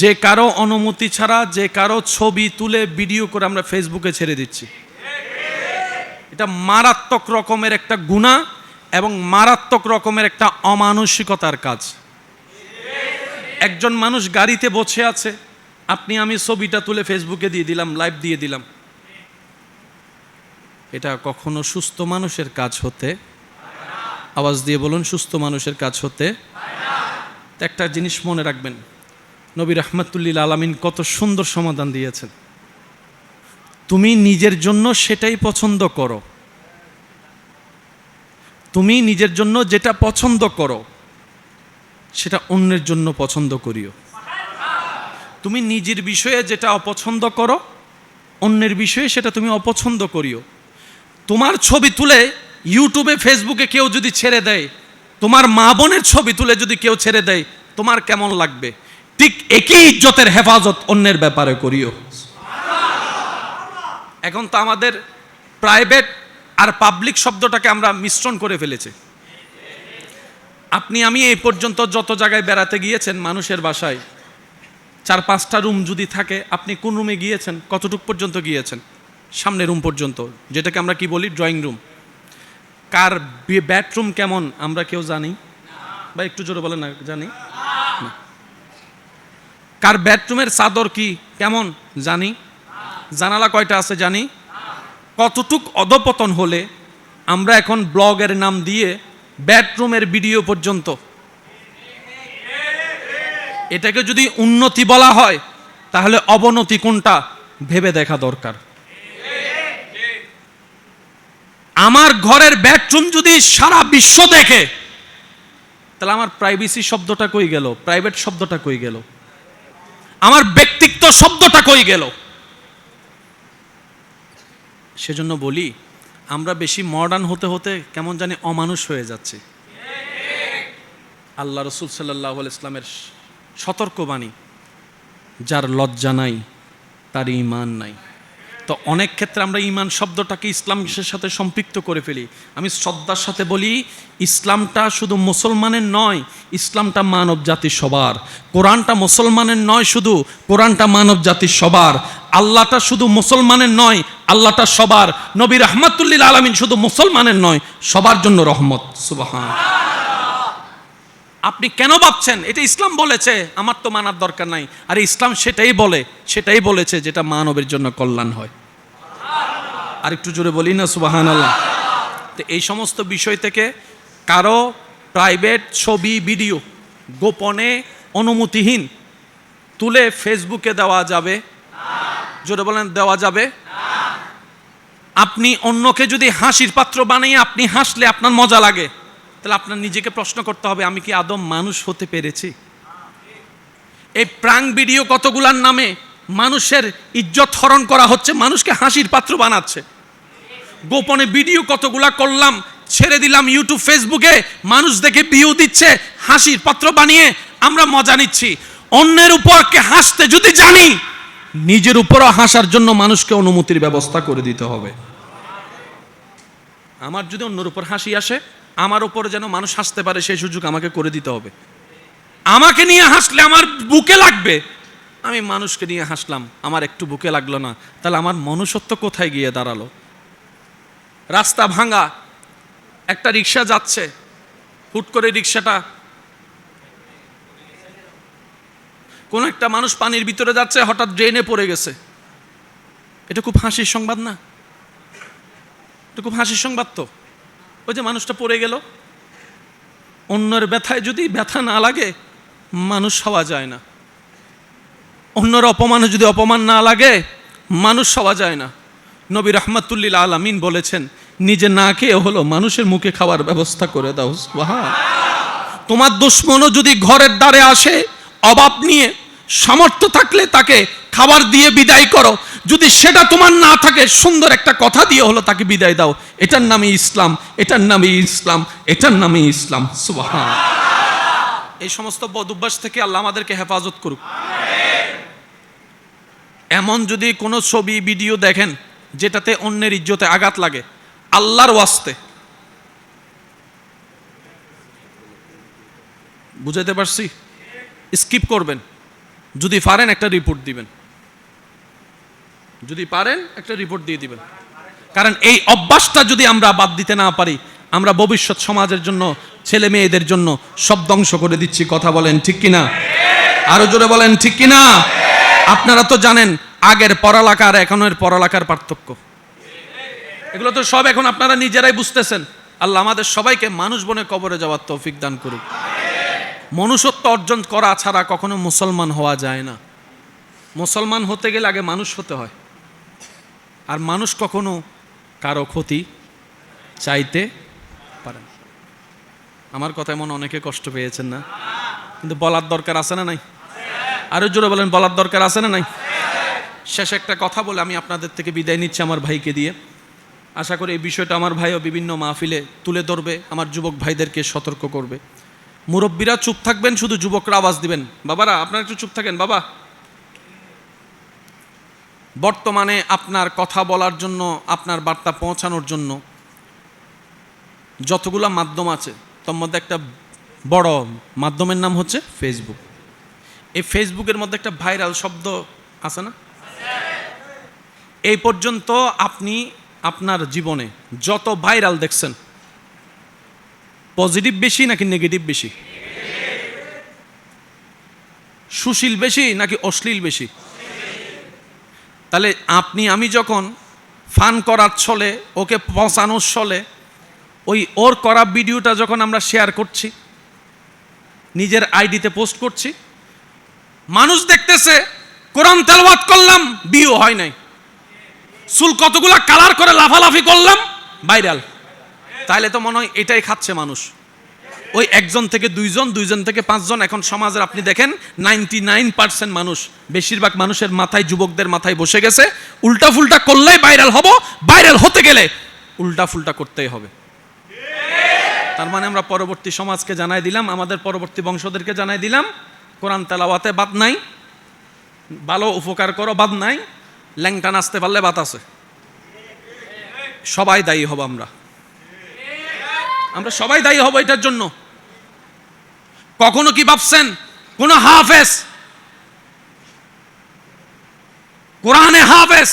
যে কারও অনুমতি ছাড়া, যে কারও ছবি তুলে ভিডিও করে আমরা ফেসবুকে ছেড়ে দিচ্ছি। এটা মারাত্মক রকমের একটা গুণা এবং মারাত্মক রকমের একটা অমানসিকতার কাজ। একজন মানুষ গাড়িতে বসে আছে, আপনি আমি ছবিটা তুলে ফেসবুকে দিয়ে দিলাম লাইভ দিয়ে দিলাম। এটা কখনো সুস্থ মানুষের কাজ হতে, আওয়াজ দিয়ে বলুন, সুস্থ মানুষের কাজ হতে, একটা জিনিস মনে রাখবেন নবী রহমতুল্লিল আলমিন কত সুন্দর সমাধান দিয়েছেন। তুমি নিজের জন্য সেটাই পছন্দ করো। তুমি নিজের জন্য যেটা পছন্দ করো, সেটা অন্যের জন্য পছন্দ করিও। তুমি নিজের বিষয়ে যেটা অপছন্দ করো, অন্যের বিষয়ে সেটা তুমি অপছন্দ করিও। তোমার ছবি তুলে ইউটিউবে, ফেসবুকে কেউ যদি ছেড়ে দেয়, তোমার মা বোনের ছবি তুলে যদি কেউ ছেড়ে দেয়, তোমার কেমন লাগবে? ঠিক একই ইজ্জতের হেফাজত অন্যের ব্যাপারে করিও। এখন তো আমাদের প্রাইভেট আর পাবলিক শব্দটাকে আমরা মিশ্রণ করে ফেলেছি। আপনি, আমি এই পর্যন্ত যত জায়গায় বেড়াতে গিয়েছেন মানুষের বাসায়, চার পাঁচটা রুম যদি থাকে, আপনি কোন রুমে গিয়েছেন, কতটুক পর্যন্ত গিয়েছেন? সামনে রুম পর্যন্ত, যেটাকে আমরা কি বলি? ড্রয়িং রুম কার বেডরুম কেমন, আমরা কেউ জানি? বা একটু জোরে বলেন না, জানি। কার বেডরুমের চাদর কি? কেমন? জানি। জানালা কয়টা আছে জানি? কতটুক অধপতন হলে আমরা এখন ব্লগের নাম দিয়ে বেডরুমের ভিডিও পর্যন্ত। এটাকে যদি উন্নতি বলা হয়, তাহলে অবনতি কোনটা? ভেবে দেখা দরকার। আমার ঘরের বেডরুম যদি সারা বিশ্ব দেখে, তাহলে আমার প্রাইভেসি শব্দটা কই গেল? প্রাইভেট শব্দটা কই গেল? আমার ব্যক্তিত্ব শব্দটা কই গেল? সেজন্য বলি, আমরা বেশি মডার্ন হতে হতে কেমন জানি অমানুষ হয়ে যাচ্ছে। আল্লাহ রসুল সাল্লাহ ইসলামের সতর্কবাণী যার লজ্জা নাই, তার ইমান নাই। তো অনেক ক্ষেত্রে আমরা ইমান শব্দটাকে ইসলাম ইসলামের সাথে সম্পৃক্ত করে ফেলি। আমি শ্রদ্ধার সাথে বলি, ইসলামটা শুধু মুসলমানের নয়, ইসলামটা মানব জাতির সবার। কোরআনটা মুসলমানের নয় শুধু, কোরআনটা মানব জাতির সবার। আল্লাহটা শুধু মুসলমানের নয়, আল্লাহটা সবার। নবী রহমাতুল্লিল আলমিন শুধু মুসলমানের নয়, সবার জন্য রহমত। সুবাহান। আপনি কেন ভাবছেন? এটা ইসলাম বলেছে। আমার তো মানার দরকার নাই। আর ইসলাম সেটাই বলে, সেটাই বলেছে যেটা মানবের জন্য কল্যাণ হয়। আর একটু জোরে বলি না সুবাহান আল্লাহ তো এই সমস্ত বিষয় থেকে কারও প্রাইভেট ছবি, ভিডিও গোপনে অনুমতিহীন তুলে ফেসবুকে দেওয়া যাবে? জোরে বলেন, দেওয়া যাবে? আপনি অন্যকে যদি হাসির পাত্র বানিয়ে আপনি হাসলে আপনার মজা লাগে। তাহলে আপনার নিজেকে প্রশ্ন করতে হবে, আমি কি আদম মানুষ হতে পেরেছি? এই প্রাং ভিডিও কতগুলার নামে মানুষের ইজ্জত হরণ করা হচ্ছে, মানুষকে হাসির পাত্র বানাচ্ছে? গোপনে ভিডিও কতগুলা করলাম, ছেড়ে দিলাম ইউটিউব ফেসবুকে মানুষ দেখে ভিউ দিচ্ছে, হাসির পাত্র বানিয়ে আমরা মজা নিচ্ছি। অন্যের উপর কে হাসতে যদি জানি, নিজের উপরও হাসার জন্য মানুষকে অনুমতির ব্যবস্থা করে দিতে হবে। আমার যদি অন্যের উপর হাসি আসে আমার উপরে যেন মানুষ হাসতে পারে, সেই সুযোগ আমাকে করে দিতে হবে। আমাকে নিয়ে হাসলে আমার বুকে লাগবে। আমি মানুষকে নিয়ে হাসলাম, আমার একটু বুকে লাগল না। তাহলে আমার মনুষ্যত্ব কোথায় গিয়ে দাঁড়াল? রাস্তা ভাঙা, একটা রিক্সা যাচ্ছে, হুট করে রিক্সাটা। কোন একটা মানুষ পানির ভিতরে যাচ্ছে, হঠাৎ ড্রেনে পড়ে গেছে। এটা খুব হাসির সংবাদ না? এটা খুব হাসির সংবাদ তো। ওই যে মানুষটা পড়ে গেল। অন্যের ব্যথায় যদি ব্যথা না লাগে, মানুষ হওয়া যায় না। অন্যর অপমানে যদি অপমান না লাগে, মানুষ হওয়া যায় না। নবী রহমাতুল্লিল আলামিন বলেছেন, নিজে না খেয়ে হলো মানুষের মুখে খাওয়ার ব্যবস্থা করে দাও। তোমার দুশ্মনও যদি ঘরের দ্বারে আসে, অভাব নিয়ে সামর্থ্য থাকলে তাকে খাবার দিয়ে বিদায় করো। যদি সেটা তোমার না থাকে, সুন্দর একটা কথা দিয়ে হলো, তাকে বিদায় দাও। এটার নামে ইসলাম, এটার নামে ইসলাম, এটার নামে ইসলাম। সুবহান। এই সমস্ত বদভ্যাস থেকে আল্লাহ আমাদেরকে হেফাজত করুক। এমন যদি কোনো ছবি, ভিডিও দেখেন, যেটাতে অন্যের ইজ্জতে আঘাত লাগে, আল্লাহর ওয়াস্তে। বুঝাইতে পারছি? স্কিপ করবেন। যদি পারেন একটা রিপোর্ট দিবেন। যদি পারেন, একটা রিপোর্ট দিয়ে দিবেন। কারণ এই অভ্যাসটা যদি আমরা বাদ দিতে না পারি, আমরা ভবিষ্যৎ সমাজের জন্য, ছেলে মেয়েদের জন্য সব ধ্বংস করে দিচ্ছি। কথা বলেন ঠিক কিনা? আরও জোরে বলেন ঠিক কিনা? আপনারা তো জানেন, আগের পড়ালেখা আর এখনের পড়ালেখার পার্থক্য। এগুলো তো সব এখন আপনারা নিজেরাই বুঝতেছেন। আল্লাহ আমাদের সবাইকে মানুষ বনে কবরে যাওয়ার তৌফিক দান করুক। মনুষ্যত্ব অর্জন করা ছাড়া কখনো মুসলমান হওয়া যায় না। মুসলমান হতে গেলে আগে মানুষ হতে হয়। আর মানুষ কখনো কারও ক্ষতি চাইতে পারে আমার কথায় মনে অনেকে কষ্ট পেয়েছেন না। কিন্তু বলার দরকার আছে না নাই? আরও জোরে বলেন, বলার দরকার আছে না নাই? শেষে একটা কথা বলে আমি আপনাদের থেকে বিদায় নিচ্ছি আমার ভাইকে দিয়ে। আশা করি এই বিষয়টা আমার ভাইও বিভিন্ন মাহফিলে তুলে ধরবে, আমার যুবক ভাইদেরকে সতর্ক করবে। মুরব্বীরা চুপ থাকবেন, শুধু যুবকরা আওয়াজ দিবেন। বাবারা, আপনারা একটু চুপ থাকেন, বাবা। বর্তমানে আপনার কথা বলার জন্য, আপনার বার্তা পৌঁছানোর জন্য যতগুলো মাধ্যম আছে, তার মধ্যে একটা বড় মাধ্যমের নাম হচ্ছে ফেসবুক এই ফেসবুকের মধ্যে একটা ভাইরাল শব্দ আছে না? এই পর্যন্ত আপনি আপনার জীবনে যত ভাইরাল দেখছেন পজিটিভ বেশি নাকি নেগেটিভ বেশি? সুশীল বেশি নাকি অশ্লীল বেশি? তাহলে আপনি, আমি যখন ফান করার ছলে, ওকে পচানোর ছলে, ওই ওর করা ভিডিওটা যখন আমরা শেয়ার করছি, নিজের আইডিতে পোস্ট করছি, মানুষ দেখতেছে, কোরআন তেলবাদ করলাম, বিয়ে হয় নাই। চুল কতগুলা কালার করে লাফালাফি করলাম ভাইরাল তাহলে তো মনে হয় এটাই খাচ্ছে মানুষ। ওই একজন থেকে দুইজন দুইজন থেকে পাঁচজন। এখন সমাজের আপনি দেখেন নাইনটি নাইন পার্সেন্ট মানুষ, বেশিরভাগ মানুষের মাথায়, যুবকদের মাথায় বসে গেছে। উল্টা ফুলটা করলেই ভাইরাল হব ভাইরাল হতে গেলে উল্টা ফুলটা করতেই হবে। তার মানে আমরা পরবর্তী সমাজকে জানাই দিলাম, আমাদের পরবর্তী বংশদেরকে জানাই দিলাম, কোরআন তেলাওয়াতে বাদ নাই, ভালো উপকার করো, বাদ নাই, ল্যাংটা নাচতে পারলে বাত আছে। সবাই দায়ী হব আমরা। আমরা সবাই দায়ী হব এটার জন্য। কখনো কি ভাবছেন? কোন হাফেজ? কোরআনে হাফেজ?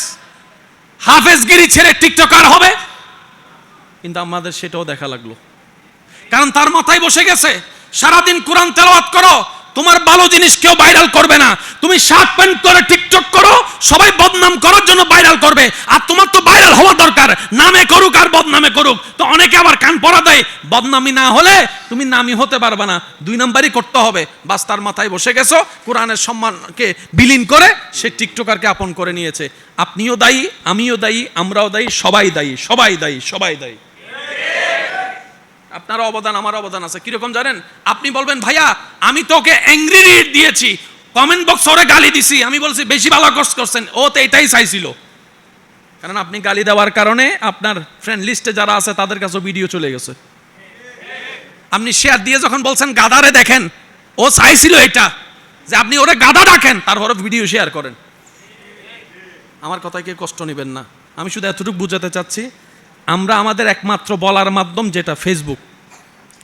হাফেজগিরি ছেড়ে টিকটকার হবে? কিন্তু আমাদের সেটাও দেখা লাগল। কারণ তার মাথায় বসে গেছে, সারাদিন কোরআন তেলাওয়াত করো তোমার ভালো জিনিস কেউ ভাইরাল করবে না। তুমি শার্ট প্যান্ট করে টিকটক করো, সবাই বদনাম করার জন্য ভাইরাল করবে। আর তোমার তো ভাইরাল হওয়া দরকার। নামে করুক আর বদনামে করুক। তো অনেকে আবার কান পড়া দেয়, বদনামি না হলে তুমি নামি হতে পারবে না। দুই নাম্বারই করতে হবে। বাস তার মাথায় বসে গেছো, কোরআনের সম্মানকে বিলীন করে সে টিকটকারকে আপন করে নিয়েছে। আপনিও দায়ী, আমিও দায়ী, আমরাও দায়ী, সবাই দায়ী সবাই দায়ী সবাই দায়ী। আপনার অবদান আমার অবদান আছে। কীরকম জানেন? আপনি বলবেন, ভাইয়া, আমি তোকে অ্যাংরি রিড দিয়েছি। কমেন্ট বক্স ওরে গালি দিছি। আমি বলছি, বেশি ভালো কষ্ট করছেন। ও তো এটাই চাইছিল। কারণ আপনি গালি দেওয়ার কারণে আপনার ফ্রেন্ড লিস্টে যারা আছে, তাদের কাছে ভিডিও চলে গেছে। আপনি শেয়ার দিয়ে যখন বলছেন, গাদারে দেখেন, ও চাইছিল এটা, যে আপনি ওরে গাদা ডাকেন, তারপরে ভিডিও শেয়ার করেন। আমার কথায় কেউ কষ্ট নেবেন না। আমি শুধু এতটুকু বুঝাতে চাচ্ছি আমরা আমাদের একমাত্র বলার মাধ্যম যেটা ফেসবুক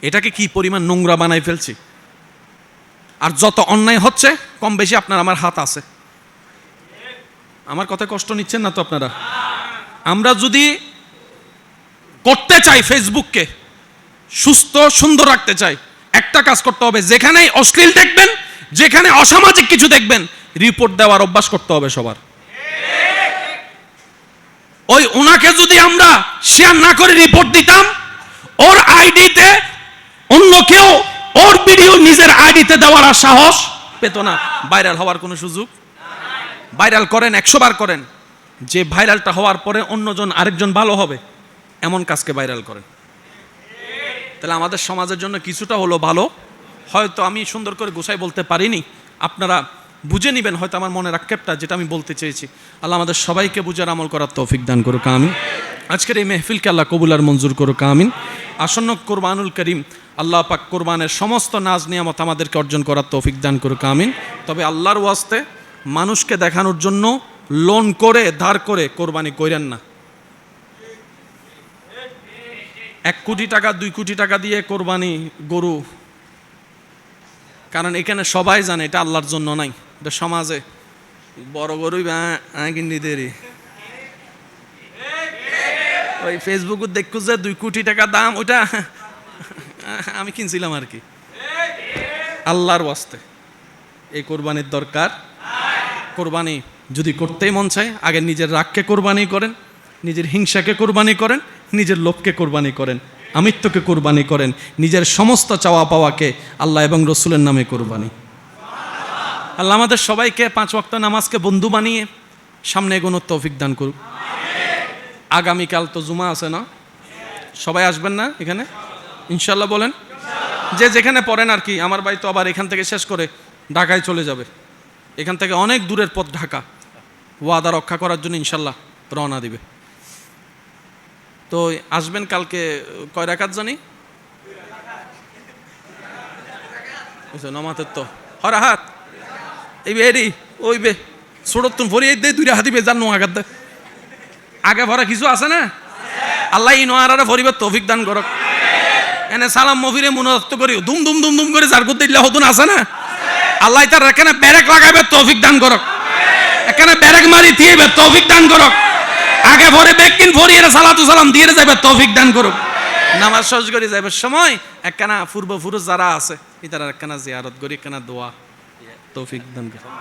এটাকে কি পরিমাণ নোংরা বানাই ফেলছি? আর যত অন্যায় হচ্ছে, কম বেশি আপনার আমার হাত আছে। আমার কথায় কষ্ট নিচ্ছেন না তো আপনারা? আমরা যদি করতে চাই ফেসবুককে সুস্থ, সুন্দর রাখতে চাই, একটা কাজ করতে হবে, যেখানেই অশ্লীল দেখবেন, যেখানে অসামাজিক কিছু দেখবেন রিপোর্ট দেওয়ার অভ্যাস করতে হবে সবার। ওই ওনাকে যদি আমরা শেয়ার না করে রিপোর্ট দিতাম, ওর আইডিতে অন্য কেউ ওর ভিডিও নিজের আইডিতে দেওয়ার আর সাহস পেত না। ভাইরাল হওয়ার কোনো সুযোগ? ভাইরাল করেন, একশো বার করেন। যে ভাইরালটা হওয়ার পরে অন্যজন আরেকজন ভালো হবে, এমন কাজকে ভাইরাল করেন তাহলে আমাদের সমাজের জন্য কিছুটা হলো ভালো। হয়তো আমি সুন্দর করে গোসাই বলতে পারিনি। আপনারা বুঝে নেবেন হয়তো আমার মনের আক্ষেপটা যেটা আমি বলতে চেয়েছি। আল্লাহ আমাদের সবাইকে বুঝার আমল করার তৌফিক দান করুক, আমিন। আজকের এই মেহফিলকে আল্লাহ কবুল আর মঞ্জুর করুক, আমিন। আসন্ন কোরবানুল করিম আল্লাহ পাক কোরবানের সমস্ত নাজ নিয়ামত আমাদেরকে অর্জন করার তৌফিক দান করুক, আমিন। তবে আল্লাহর ওয়াস্তে মানুষকে দেখানোর জন্য লোন করে, ধার করে কোরবানি কইরেন না। এক কোটি টাকা, দুই কোটি টাকা দিয়ে কোরবানি গরু, কারণ এখানে সবাই জানে এটা আল্লাহর জন্য নাই। এটা সমাজে। বড় গরুই কিনি দেরি। ওই ফেসবুক দেখো যে দুই কোটি টাকা দাম ওটা আমি কিনছিলাম আর কি। আল্লাহর ওয়াস্তে। এই কোরবানির দরকার। কোরবানি যদি করতেই মন চায়, আগে নিজের রাগকে কোরবানি করেন, নিজের হিংসাকে কোরবানি করেন, নিজের লোভকে কোরবানি করেন, আমিত্বকে কোরবানি করেন, নিজের সমস্ত চাওয়া পাওয়াকে আল্লাহ এবং রসুলের নামে কোরবানি। আল্লাহ আমাদের সবাইকে পাঁচ ওয়াক্ত নামাজকে বন্ধু বানিয়ে সামনে এগোনোর তৌফিক দান করুক। আগামীকাল তো জুমা আছে না? সবাই আসবেন না এখানে? ইনশাল্লাহ বলেন। যে যেখানে পড়েন আর কি, আমার বাড়ি তো আবার এখান থেকে শেষ করে ঢাকায় চলে যাবে। এখান থেকে অনেক দূরের পথ ঢাকা। ওয়াদা রক্ষা করার জন্য ইনশাল্লাহ রওনা দিবে। তো আসবেন কালকে, কয় রাকাত জানি? নমাতের তো। হরা হাত এই ওই বে ছোট তুমি ভরিয়ে দে, দুইটা হাতি বে, জানো আগাত দে। আগে ভরা কিছু আছে না? আল্লাহ ই নোয়ারা ভরিবার তৌফিক দান করক। এনে সালাম মফিরে মনোরক্ত করি দুম দুম দুম দুম করে যার করতে দিলে হতুন আছে না? আল্লাহ তার এখানে ব্যারেক লাগাবে তৌফিক দান করক। এখানে ব্যারেক মারি দিয়ে তৌফিক দান করক। আগে ভরে বেকিন ভরিয়ে সালাতু সালাম দিয়ে যাবে তৌফিক দান করুক। নামাজ সহজ করে যাবে সময় একখানা পূর্ব পুরুষ যারা আছে ইতারা একখানা জিয়ারত করি একখানা দোয়া। তৌফিক দান করুক